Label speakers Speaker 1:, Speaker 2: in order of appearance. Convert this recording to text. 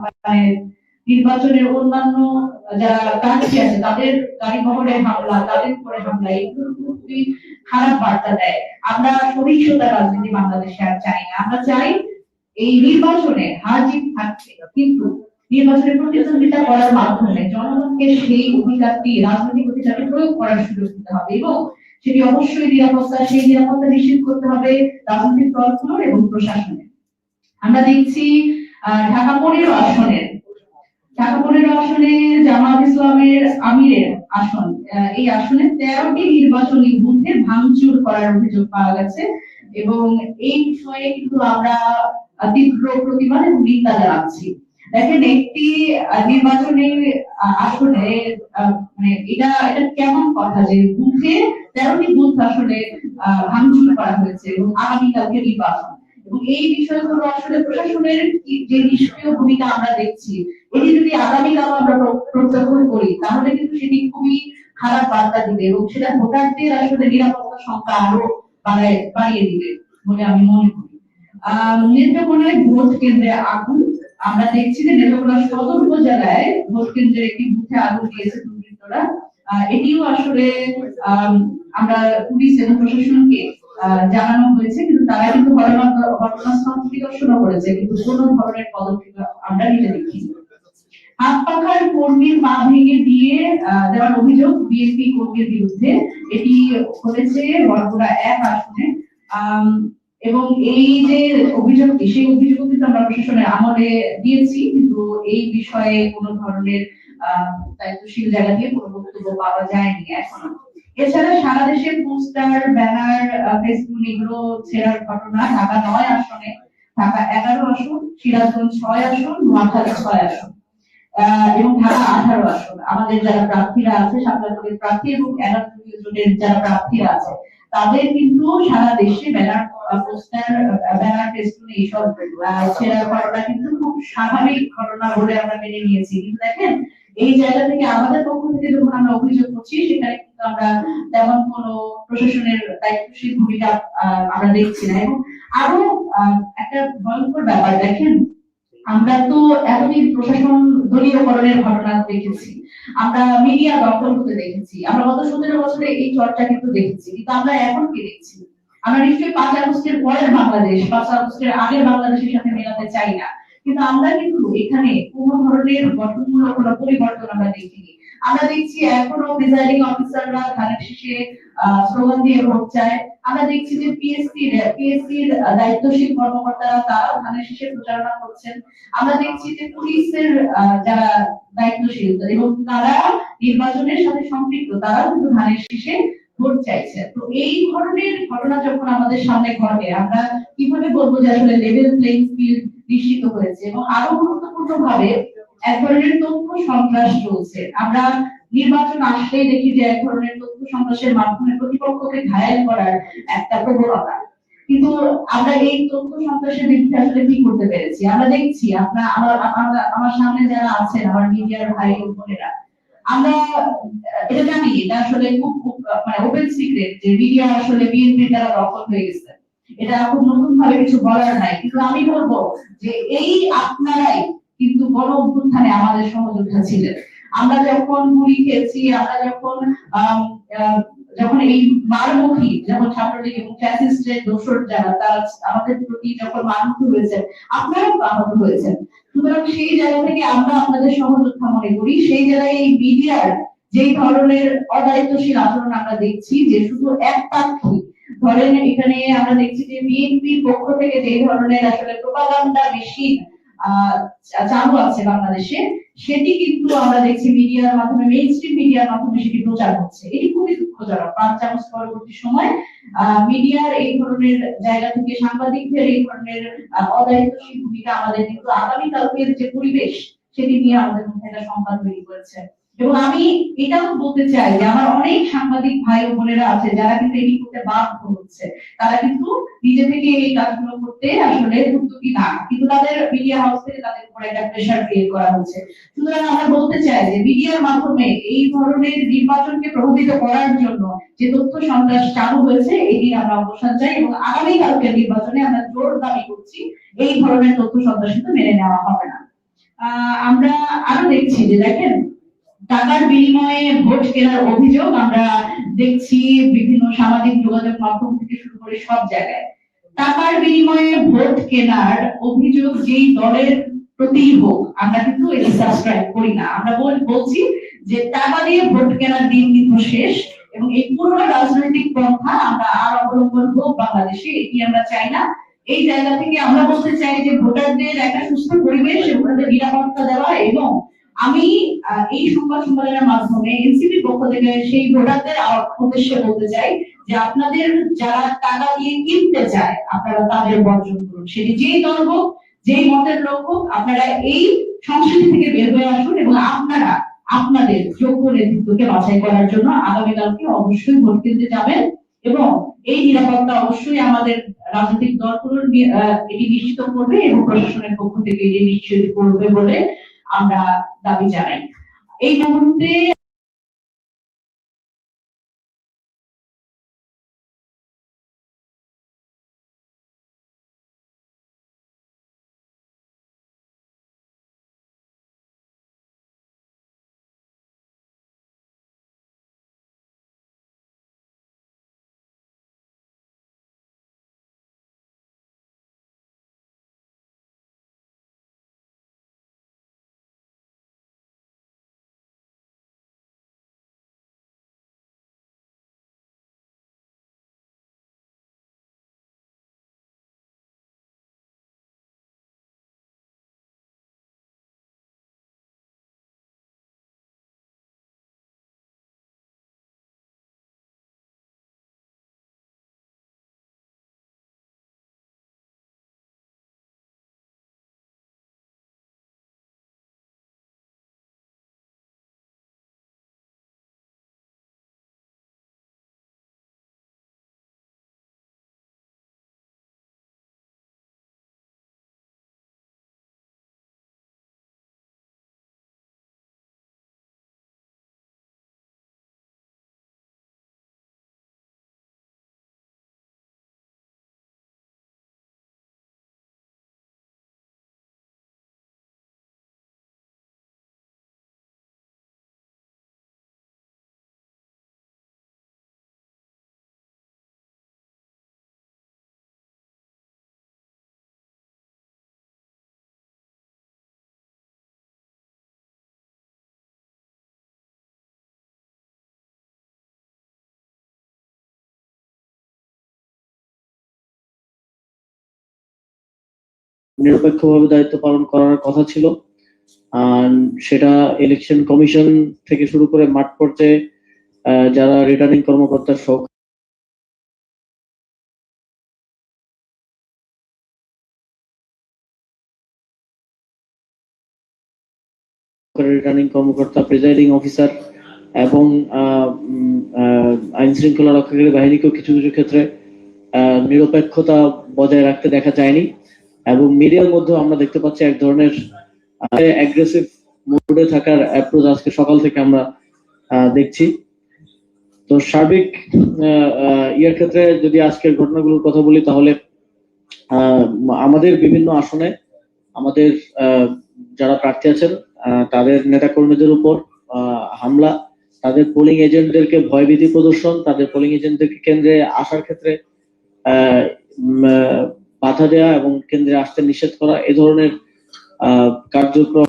Speaker 1: মানে নির্বাচনের অন্যান্য যারা প্রার্থী আছে, তাদের গাড়ি বহরে হামলা, তাদের উপরে হামলা এগুলো খুবই খারাপ বার্তা দেয়। আমরা সহিংসতা রাজনীতি বাংলাদেশে আর চাই না। আমরা চাই এই নির্বাচনে হার জিত থাকছে কিন্তু নির্বাচনে প্রতিদ্বন্দ্বিতা করার মাধ্যমে জনগণকে সেই অধিকারটি রাজনৈতিক অধিকারটি প্রয়োগ করার সুযোগ দিতে হবে এবং সেটি অবশ্যই নিরাপত্তা, সেই নিরাপত্তা নিশ্চিত করতে হবে রাজনৈতিক দলগুলোর এবং প্রশাসনের। আমরা দেখছি ঢাকা পনেরো আসনের ঢাকা পনেরো আসনে জামাত ইসলামের আমিরের আসন এই আসনে তেরোটি নির্বাচনী বুথে ভাঙচুর করার অভিযোগ পাওয়া গেছে এবং এই বিষয়ে কিন্তু আমরা তীব্র প্রতিবাদ এবং নিন্দা জানাচ্ছি। দেখেন একটি নির্বাচনী আসনে মানে এটা এটা কেমন কথা যে বুথে তেরোটি বুথ আহ, ভাঙচুর করা হয়েছে এবং আগামীকালকে নির্বাচন। এই বিষয়গুলো আসলে প্রশাসনের যে নিষ্ক্রিয় ভূমিকা আমরা দেখছি এটি যদি আগামীকাল আমরা প্র- প্রত্যাখ্যান করি তাহলে কিন্তু সেটি খুবই খারাপ বার্তা দিবে এবং সেটা ভোটারদের আসলে নিরাপত্তা সংখ্যা আরও বাড়ায় দিবে বলে আমি মনে করি। নেত্রকোনায় ভোট কেন্দ্রে আগুন। আমরা দেখছি যে নেত্রকোনা সদর উপজেলায় ভোট কেন্দ্রের একটি বুথে আগুন দিয়েছে দুর্বৃত্তরা। এটিও আসলে আম, আমরা পুলিশ এবং প্রশাসনকে জানানো হয়েছে কিন্তু তারা কিন্তু ঘটনাস্থল পরিদর্শনও করেছে কিন্তু কোনো ধরনের পদক্ষেপ আমরা নিতে দেখিনি হাত পাখার কর্মীর পা ভেঙে দিয়ে দেওয়ার অভিযোগ বিএনপি কর্মীর বিরুদ্ধে। এটি হয়েছে বরগুড়া এক আসনে। এবং এই যে অভিযোগটি সেই অভিযোগ কিন্তু আমরা প্রশাসনের আমলে দিয়েছি কিন্তু এই বিষয়ে কোনো ধরনের আহ, দায়িত্বশীল জায়গা দিয়ে কোনো বক্তব্য পাওয়া যায়নি এখনও। এছাড়া সারা দেশে পোস্টার, ব্যানার ফেসবুক এগুলো ছেড়ার ঘটনা ঢাকা নয় আসনে, ঢাকা এগারো আসন, সিরাজগঞ্জ ছয় আসন, নোয়াখালী ছয় আসন এবং ঢাকা আঠারো আসন। আমাদের যারা প্রার্থীরা আছে সাতটা প্রার্থী এবং এগারো জনের যারা প্রার্থীরা আছে, তাদের কিন্তু সারা দেশে ব্যানার পোস্টার ব্যানার ফেসবুক এইসব ছেড়ার ঘটনা কিন্তু খুব স্বাভাবিক ঘটনা বলে আমরা মেনে নিয়েছি। কিন্তু দেখেন, এই জায়গা থেকে আমাদের পক্ষ থেকে যখন আমরা অভিযোগ করছি, সেখানে আমরা তেমন কোনো প্রশাসনের দায়িত্বশীল ভূমিকা আমরা দেখছি না। এবং আরও একটা ভয়ঙ্কর ব্যাপার, দেখেন, আমরা তো এতদিন প্রশাসন দলীয়করণের ঘটনা দেখেছি। আমরা মিডিয়া দখল হতে দেখেছি। আমরা গত সতেরো বছরে এই চর্চা কিন্তু দেখেছি। কিন্তু আমরা এখন কি দেখছি? আমরা নিশ্চয়ই পাঁচ আগস্টের পরের বাংলাদেশ, পাঁচ আগস্টের আগের বাংলাদেশের সাথে মেলাতে চাই না। কিন্তু আমরা কিন্তু এখানে কোন ধরনের গঠনমূলক কোনো পরিবর্তন আমরা দেখিনি। আমরা দেখছি এখনও প্রিজাইডিং অফিসাররা ধানের শেষে স্লোগান দিয়ে ভোট চায়। আমরা দেখছি যে পিএসসি পিএসসির দায়িত্বশীল কর্মকর্তারা তারাও ধানের শেষে প্রচারণা করছেন। আমরা দেখছি যে পুলিশের যারা দায়িত্বশীল, এবং তারা নির্বাচনের সাথে সম্পৃক্ত, তারাও কিন্তু ধানের শেষে ভোট চাইছে তো এই ধরনের ঘটনা যখন আমাদের সামনে ঘটে, আমরা কীভাবে বলব যে আসলে লেভেল প্লেইং ফিল্ড নিশ্চিত হয়েছে? এবং আরও গুরুত্বপূর্ণ ভাবে এক ধরনের তথ্য সন্ত্রাস চলছে। আমরা নির্বাচন আসলেই দেখি যে এক ধরনের তথ্য সন্ত্রাসের মাধ্যমে প্রতিপক্ষকে ঘায়াল করার একটা প্রবণতা। কিন্তু আমরা এই তথ্য সন্ত্রাসের বিরুদ্ধে আসলে কি করতে পেরেছি? আমরা দেখছি আপনার আমার আমার- সামনে যারা আছেন আমার মিডিয়ার ভাই ও বোনেরা আমরা এটা জানি এটা আসলে খুব খুব, মানে ওপেন সিক্রেট যে মিডিয়া আসলে বিএনপি দ্বারা দখল হয়ে গেছে। এটা খুব নতুন ভাবে কিছু বলার নাই। কিন্তু আমি বলব যে এই আপনারাই কিন্তু গণ অভ্যুত্থানে আমাদের সহযোদ্ধা ছিলেন। আমরা যখন গুলি খেয়েছি আমরা যখন যখন এই মারমুখী, যখন ছাত্রলীগ এবং ফ্যাসিস্টের দোষর যারা, তারা আমাদের প্রতি যখন মারমুখ হয়েছেন, আপনারাও আহত হয়েছেন। সুতরাং সেই জায়গা থেকে আমরা আপনাদের সহযোদ্ধা মনে করি। সেই জায়গায় এই মিডিয়ার যে ধরনের অদায়িত্বশীল আচরণ আমরা দেখছি, যে শুধু এক পাক্ষি ধরেন এখানে আমরা দেখছি যে বিএনপির পক্ষ থেকে যে ধরনের আসলে প্রোপাগান্ডা মেশিন চালু আছে বাংলাদেশে। সেটি কিন্তু আমরা দেখছি মিডিয়ার মাধ্যমে মেইন স্ট্রিম মিডিয়ার মাধ্যমে সেটি প্রচার হচ্ছে। এটি খুবই দুঃখজনক। পাঁচ চামচ পরবর্তী সময় মিডিয়ার এই ধরনের জায়গা থেকে সাংবাদিকদের এই ধরনের অদায়িত্বশীল ভূমিকা আমাদের কিন্তু আগামীকালকের যে পরিবেশ, সেটি নিয়ে আমাদের মধ্যে একটা সংবাদ তৈরি করেছে। এবং আমি এটাও বলতে চাই যে আমার অনেক সাংবাদিক ভাই ও বোনেরা আছে, যারা কিন্তু এটি করতে বাধ্য হচ্ছে। তারা কিন্তু নিজে থেকে এই কাজগুলো করতে আসলে উদ্যোগী না, কিন্তু তাদের মিডিয়া হাউস থেকে তাদের উপর একটা প্রেশার ক্রিয়েট করা হচ্ছে। সুতরাং আমরা বলতে চাই যে মিডিয়ার মাধ্যমে এই ধরনের নির্বাচনকে প্রভাবিত করার জন্য যে তথ্য সন্ত্রাস চালু হয়েছে এটি আমরা অবসান চাই এবং আগামী কালকের নির্বাচনে আমরা জোর দাবি করছি এই ধরনের তথ্য সন্ত্রাস কিন্তু মেনে নেওয়া হবে না। আমরা আরও দেখছি যে দেখেন টাকার বিনিময়ে ভোট কেনার অভিযোগ আমরা দেখছি বিভিন্ন সামাজিক যোগাযোগ মাধ্যম থেকে শুরু করে সব জায়গায়। টাকার বিনিময়ে ভোট কেনার অভিযোগ যেই দলের প্রতি হোক, আমরা কিন্তু সাবস্ক্রাইব করি না। আমরা বলছি যে টাকা দিয়ে ভোট কেনার দিন কিন্তু শেষ এবং এই পুরো রাজনৈতিক পন্থা আমরা আর অবলম্বন হোক বাংলাদেশে এটি আমরা চাই না। এই জায়গা থেকে আমরা বলতে চাই যে ভোটারদের একটা সুস্থ পরিবেশ এবং তাদের নিরাপত্তা দেওয়া এবং আমি এই সংবাদ সম্মেলনের মাধ্যমে এনসিপি পক্ষ থেকে সেই ভোটারদের উদ্দেশ্যে বলতে চাই যে আপনাদের যারা টাকা দিয়ে কিনতে চায় আপনারা তাদের বর্জন করুন। সেটি যেই দল হোক যেই মতের লোক হোক আপনারা এই সংস্কৃতি থেকে বের হয়ে আসুন এবং আপনারা আপনাদের যোগ্য নেতৃত্বকে বাছাই করার জন্য আগামীকালকে অবশ্যই ভোট কিনতে যাবেন এবং এই নিরাপত্তা অবশ্যই আমাদের রাজনৈতিক দলগুলো নি- আহ, এটি নিশ্চিত করবে এবং প্রশাসনের পক্ষ থেকে এটি নিশ্চিত করবে বলে আমরা দাবি জানাই। এই মুহূর্তে
Speaker 2: নিরপেক্ষভাবে দায়িত্ব পালন করার কথা ছিল। আর সেটা ইলেকশন কমিশন থেকে শুরু করে মাঠ পর্যায়ে যারা রিটার্নিং কর্মকর্তার সহ রিটার্নিং কর্মকর্তা প্রিজাইডিং অফিসার এবং আইন শৃঙ্খলা রক্ষাকারী বাহিনীকেও কিছু কিছু ক্ষেত্রে নিরপেক্ষতা বজায় রাখতে দেখা যায়নি। এবং মিডিয়ার মধ্যেও আমরা দেখতে পাচ্ছি এক ধরনের অ্যাগ্রেসিভ থাকার অ্যাপ্রোচ আজকে সকাল থেকে আমরা দেখছি। তো সার্বিক ইয়ের ক্ষেত্রে যদি আজকের ঘটনাগুলোর কথা বলি তাহলে আমাদের বিভিন্ন আসনে আমাদের যারা প্রার্থী আছেন তাদের নেতাকর্মীদের উপর হামলা, তাদের পোলিং এজেন্টদেরকে ভয়ভীতি প্রদর্শন, তাদের পোলিং এজেন্টদেরকে কেন্দ্রে আসার ক্ষেত্রে বাধা দেওয়া এবং কেন্দ্রে আসতে নিষেধ করা এ ধরনের কার্যক্রম